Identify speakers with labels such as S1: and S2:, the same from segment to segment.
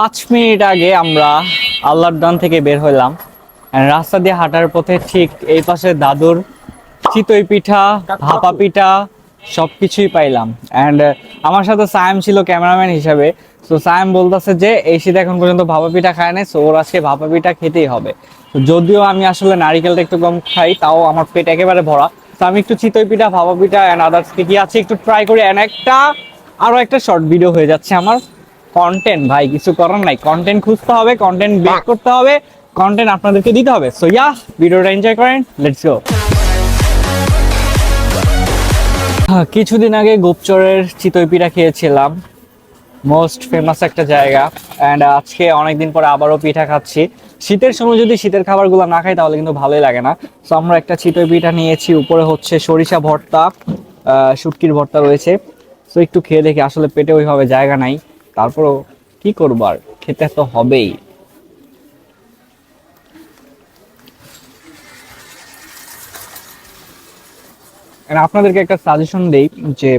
S1: পাঁচ মিনিট আগে আমরা আল্লাহর দান থেকে বের And রাস্তা দিয়ে হাঁটার পথে ঠিক এই পাশে দাদুর চিতই পিঠা, ভাপা পিঠা সব কিছুই পাইলাম অ্যান্ড আমার সাথে সায়েম ছিল ক্যামেরাম্যান হিসাবে। তো সায়েম বলতেছে যে, এই শীত এখন পর্যন্ত ভাপা পিঠা খায় নাই সো ওর আজকে ভাপা পিঠা খেতেই হবে। যদিও আমি আসলে নারিকেলটা একটু কম খাই, তাও আমার পেট একেবারে ভরা। তো আমি একটু চিতই পিঠা, ভাপা পিঠা অ্যান্ড আদার্স কি আছে একটু ট্রাই করি। অ্যান্ড একটা আরও একটা শর্ট ভিডিও হয়ে যাচ্ছে আমার। কন্টেন্ট ভাই কিছু করার নাই। কন্টেন্ট খুঁজতে হবে কন্টেন্ট বেক করতে হবে কন্টেন্ট আপনাদেরকে দিতে হবে। সো ইয়া ভিডিওটা এনজয় করেন লেটস গো কিছুদিন আগে গোপচরের চিতই পিঠা খেয়েছিলাম মোস্ট ফেমাস একটা জায়গা অ্যান্ড আজকে অনেকদিন পরে আবারও পিঠা খাচ্ছি। শীতের সময় যদি শীতের খাবারগুলো না খাই তাহলে কিন্তু ভালোই লাগে না। সো আমরা একটা চিতই পিঠা নিয়েছি উপরে হচ্ছে সরিষা ভর্তা শুটকির ভর্তা রয়েছে। সো একটু খেয়ে দেখি আসলে পেটে ওইভাবে জায়গা নাই। তারপরও কি করব আর? খেতে তো হবেই। আপনাদেরকে একটা সাজেশন দেই যে,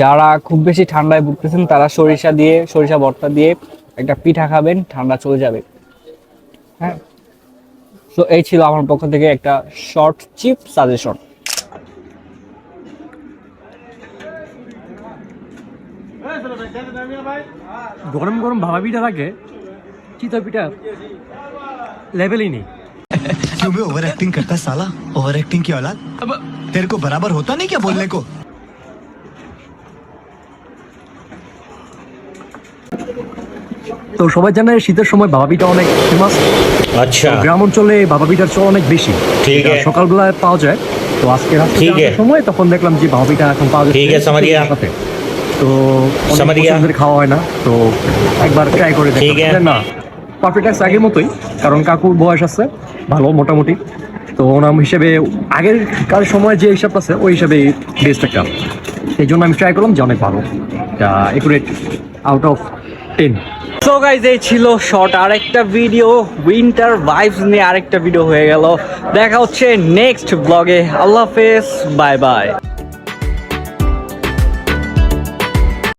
S1: যারা খুব বেশি ঠান্ডায় ভুগতেছেন, তারা সরিষা দিয়ে, সরিষা ভর্তা দিয়ে একটা পিঠা খাবেন, ঠান্ডা চলে যাবে। হ্যাঁ? তো এই ছিল আমার পক্ষ থেকে একটা শর্ট চিপ সাজেশন
S2: গরম গরম ভাবা পিঠা থাকে চিতা পিঠা লেভেলই নেই
S3: क्यों भी ओवर एक्टिंग करता है साला ओवर एक्टिंग की औलाद अब तेरे को बराबर होता नहीं क्या बोलने को
S2: তো সবাই জানে শীতের সময় বাবা পিঠা অনেক ফেমাস
S4: अच्छा
S2: গ্রাম অঞ্চলে বাবা পিঠার চল অনেক বেশি
S4: ঠিক
S2: এটা
S4: আছে।
S2: সকালবেলায় পাওয়া যায় তো আজকে রাত্রে
S4: ঠিক
S2: আসার
S4: আছে।
S2: সময় তখন দেখলাম যে বাবা পিঠা এখন পাওয়া যাচ্ছে
S4: ঠিক আছে, समझ गया।
S2: সাথে। তো আমাদের খাওয়া হয় না তো একবার ট্রাই করে না পাপড়ি টাইস আগের মতোই কারণ কাকুর বয়স আছে ভালো মোটামুটি। তো ওনাম হিসেবে আগের কার সময় যে হিসাব আছে ওই হিসাবে বেস্ট একটা। সেই জন্য আমি ট্রাই করলাম যে অনেক ভালো। Accurate out of ten
S1: so guys এই ছিল শর্ট আরেকটা ভিডিও উইন্টার ভাইবস নিয়ে আরেকটা ভিডিও হয়ে গেল। দেখা হচ্ছে নেক্সট ব্লগে আল্লাহ হাফেজ বাই বাই